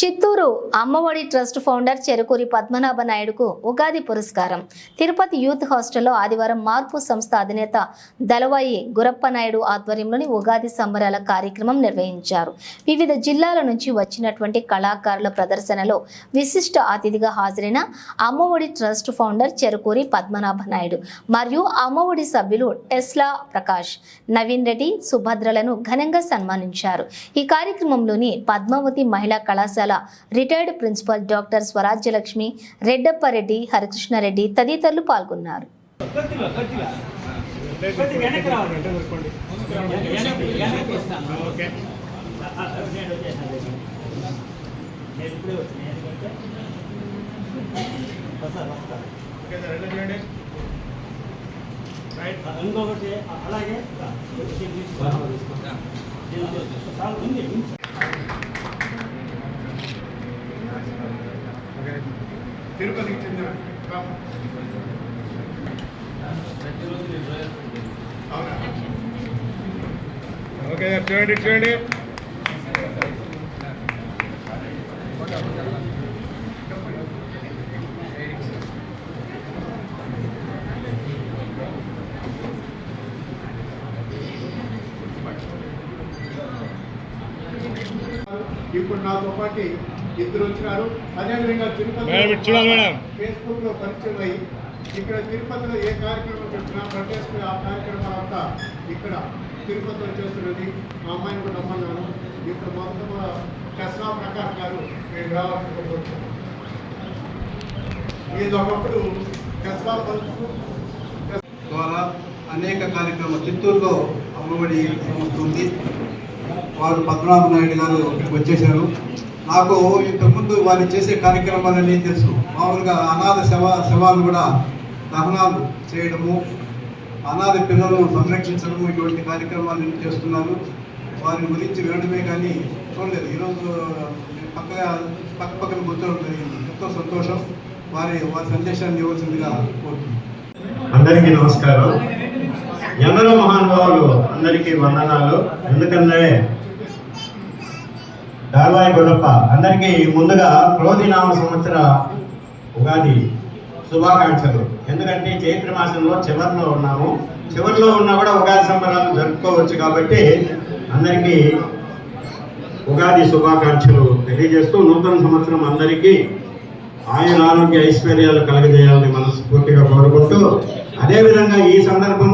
Chittoor Amma Vodi trust founder Cherukuri Padmanabha నాయుడుకు ఉగాది పురస్కారం. Tirupati youth హాస్టల్లో ఆదివారం మార్పు సంస్థ అధినేత దళవాయి గురప్ప నాయుడు ఆధ్వర్యంలోని ఉగాది సంబరాల కార్యక్రమం నిర్వహించారు. వివిధ జిల్లాల నుంచి వచ్చినటువంటి కళాకారుల ప్రదర్శనలో విశిష్ట అతిథిగా హాజరైన అమ్మఒడి ట్రస్ట్ ఫౌండర్ చెరుకూరి పద్మనాభ నాయుడు మరియు అమ్మఒడి సభ్యులు టెస్లా ప్రకాష్ నవీన్ రెడ్డి సుభద్రలను ఘనంగా సన్మానించారు. ఈ కార్యక్రమంలోని పద్మావతి మహిళా కళాశాల retired principal doctor Swarajyalakshmi Reddappareddy Harikrishnareddy తదితరులు పాల్గొన్నారు. కొద్దిగా వెనక్కి రావాలి వెనక్కి వెనక్కి ఇస్తాను ఓకే నేను వచ్చేసాను నేను ఇప్పుడే వచ్చాను ఎందుకంటే వస్తాను వస్తాను రైట్ ఇంకొకటి అలాగే చాలా ఉంది తిరుపతికి చెందిన అవునా? ఓకే చూడండి చూడండి. ఇప్పుడు నాతో పాటు ఇద్దరు వచ్చినారు. అదేవిధంగా మేడం, ఇటు చూడాలి మేడం. ఫేస్బుక్లో పరిచయం అయ్యి ఇక్కడ తిరుపతిలో ఏ కార్యక్రమం చెప్పినా ప్రవేశించిన ఆ కార్యక్రమాలంతా ఇక్కడ తిరుపతిలో చేస్తున్నది. మా అమ్మాయిని కూడా రమ్మన్నాను. ఇప్పుడు మొత్తం కసా ప్రకాష్ గారు నేను రావాల్సి కోరుతున్నాను ఇది ఒకప్పుడు కసా ద్వారా అనేక కార్యక్రమాలు చిత్తూరులో అమ్మఒడి సంస్థ ఉంది. వారు పద్మనాభ నాయుడు గారు ఇక్కడికి వచ్చేసారు నాకు ఇంతకుముందు వారు చేసే కార్యక్రమాలన్నీ తెలుసు. మామూలుగా అనాథ శవ శవాలు కూడా దహనాలు చేయడము అనాథ పిల్లలను సంరక్షించడము ఇటువంటి కార్యక్రమాలు చేస్తున్నారు వారి గురించి వినడమే కానీ చూడలేదు. ఈరోజు పక్కగా పక్క పక్కన కూర్చోవడం జరిగింది. ఎంతో సంతోషం. వారి వారి సందేశాన్ని ఇవ్వాల్సిందిగా కోరుతున్నాను. అందరికీ నమస్కారం. ఎందరో మహానుభావులు అందరికీ వందనాలు. ఎందుకంటే దార్వాయి గొడప్ప అందరికీ ముందుగా క్రోధి నామ సంవత్సర ఉగాది శుభాకాంక్షలు. ఎందుకంటే చైత్ర మాసంలో చివరిలో ఉన్నాము. చివరిలో ఉన్నా కూడా ఉగాది సంబరాలు జరుపుకోవచ్చు కాబట్టి అందరికీ ఉగాది శుభాకాంక్షలు తెలియజేస్తూ నూతన సంవత్సరం అందరికీ ఆయన ఆరోగ్య ఐశ్వర్యాలు కలగజేయాలని మనస్ఫూర్తిగా కోరుకుంటూ అదేవిధంగా ఈ సందర్భం